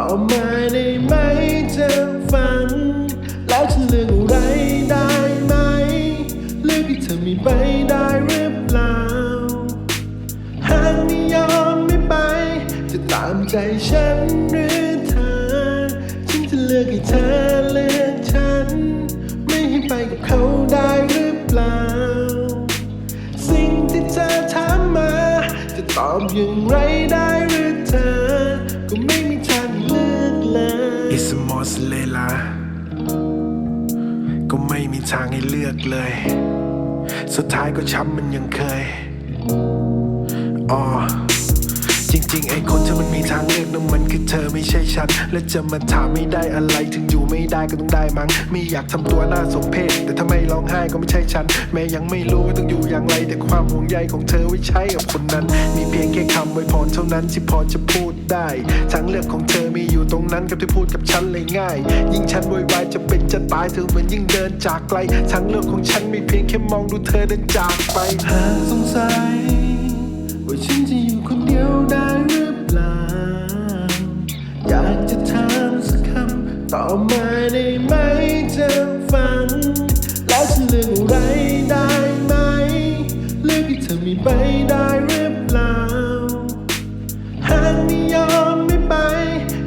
ำตอบมาได้ไหมจะฟัง แล้วฉันเลือกอะไรได้ไหมเลือกที่เธอม่ไปได้หรือเปล่าหากไม่ยอมไม่ไป จะตามใจฉันหรือเธอ ฉันจะเลือกให้เธอเลือกฉัน ไม่ให้ไปกับเขาได้หรือเปล่า สิ่งที่เธอถามมา จะตอบอย่างไรได้หรือ อิสมอสเลลา ก็ไม่มีทางให้เลือกเลย สุดท้ายก็ช้ำมันยังเคยอ๋อ จริงๆไอ้คนที่มันมีทางเลือกนั้นมันคือเธอไม่ใช่ฉัน และจะมาถามไม่ได้อะไรถึงอยู่ไม่ได้ก็ต้องได้มั้งไม่อยากทำตัวน่าสมเพชแต่ถ้าไม่ร้องไห้ก็ไม่ใช่ฉัน แม้ยังไม่รู้ว่าต้องอยู่อย่างไร แต่ความห่วงใยของเธอไว้ใช้กับคนนั้น มีเพียงแค่คำไว้พรเท่านั้นที่พอจะพูดได้ ทางเลือกของเธอมีอยู่ตรงนั้นกับที่พูดกับฉันเลยง่าย ยิ่งฉันโวยวายจะเป็นจะตายเธอเหมือนยิ่งเดินจากไกลทางเลือกของฉันมีเพียงแค่มองดูเธอเดินจากไปหาสงสัย ต่อมาได้ไหมจะฟัง แล้วฉันเลือกอะไรได้ไหม เลือกที่เธอม่ไปได้หรือเปล่า หากไม่ยอมไม่ไป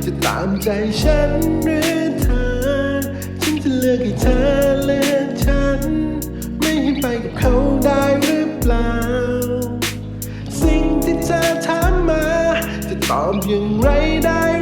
จะตามใจฉันหรือเธอ ฉันจะเลือกให้เธอเลือกฉัน ไม่ให้ไปกับเขาได้หรือเปล่า สิ่งที่เธอถามมา จะตอบอย่างไรได้